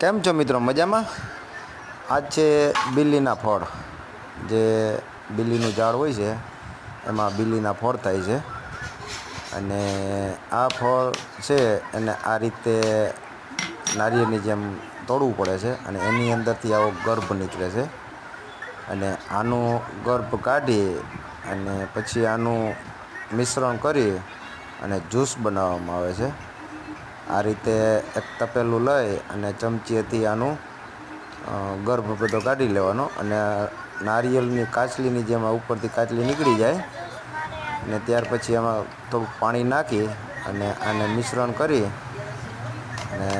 કેમ છો મિત્રો? મજામાં? આજ છે બિલ્લીના ફળ. જે બિલ્લીનું ઝાડ હોય છે, એમાં બિલ્લીના ફળ થાય છે. અને આ ફળ છે એને આ રીતે નારિયેળની જેમ તોડવું પડે છે અને એની અંદરથી આવો ગર્ભ નીકળે છે. અને આનું ગર્ભ કાઢી અને પછી આનું મિશ્રણ કરી અને જ્યુસ બનાવવામાં આવે છે. આ રીતે એક તપેલું લઈ અને ચમચીએથી આનું ગર્ભ બધો કાઢી લેવાનો અને નારિયેળની કાચલીની જેમ ઉપરથી કાચલી નીકળી જાય અને ત્યાર પછી એમાં થોડુંક પાણી નાખી અને આને મિશ્રણ કરી અને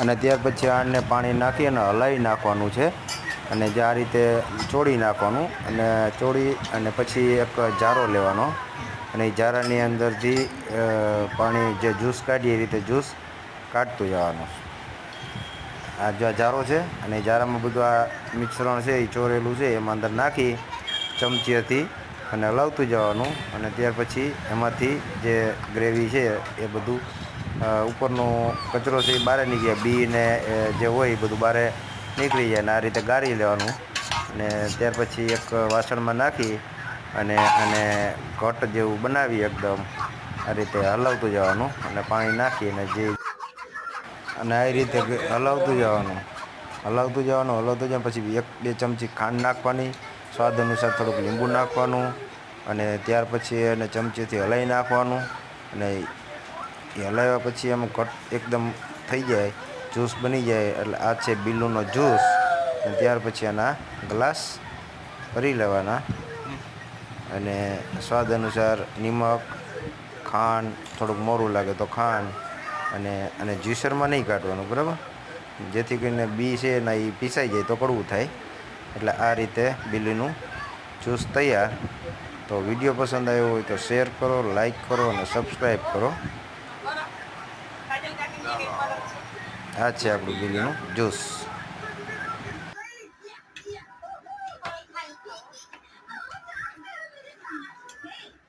અને ત્યાર પછી આને પાણી નાખી અને હલાવી નાખવાનું છે અને જે આ રીતે ચોળી નાખવાનું અને ચોળી અને પછી એક જારો લેવાનો. અને એ જારાની અંદરથી પાણી જે જ્યુસ કાઢીએ એ રીતે જ્યુસ કાઢતું જવાનું. આ જો જારો છે અને એ જારામાં બધું આ મિશ્રણ છે, એ ચોરેલું છે, એમાં અંદર નાખી ચમચીથી અને હલાવતું જવાનું અને ત્યાર પછી એમાંથી જે ગ્રેવી છે એ બધું ઉપરનો કચરો છે એ બહાર નીકળે, બી ને જે હોય એ બધું બહાર નીકળી જાય અને આ રીતે ગાળી લેવાનું. અને ત્યાર પછી એક વાસણમાં નાખી અને અને ઘટ જેવું બનાવી એકદમ આ રીતે હલાવતું જવાનું અને પાણી નાખી અને જે અને આ રીતે હલાવતું જવાનું. હલાવતું જવાનું હલાવતું જવાનું, પછી એક, બે ચમચી ખાંડ નાખવાની, સ્વાદ અનુસાર થોડુંક લીંબુ નાખવાનું અને ત્યાર પછી એને ચમચીથી હલાવી નાખવાનું અને એ હલાવ્યા પછી એમ કટ એકદમ થઈ જાય જ્યુસ બની જાય, એટલે આ છે બિલ્લુનો જ્યુસ અને ત્યાર પછી એના ગ્લાસ ભરી લેવાના. અને સ્વાદ અનુસાર નિમક ખાંડ થોડુંક મોરું લાગે તો ખાંડ અને અને જ્યુસરમાં નહીં કાઢવાનું બરાબર? જેથી કરીને બી છે ને એ પીસાઈ જાય તો કડવું થાય. એટલે આ રીતે બિલીનું જ્યુસ તૈયાર. તો વીડિયો પસંદ આવ્યો હોય તો શેર કરો લાઈક કરો અને સબસ્ક્રાઈબ કરો. આ છે આપણું બિલીનું જ્યુસ.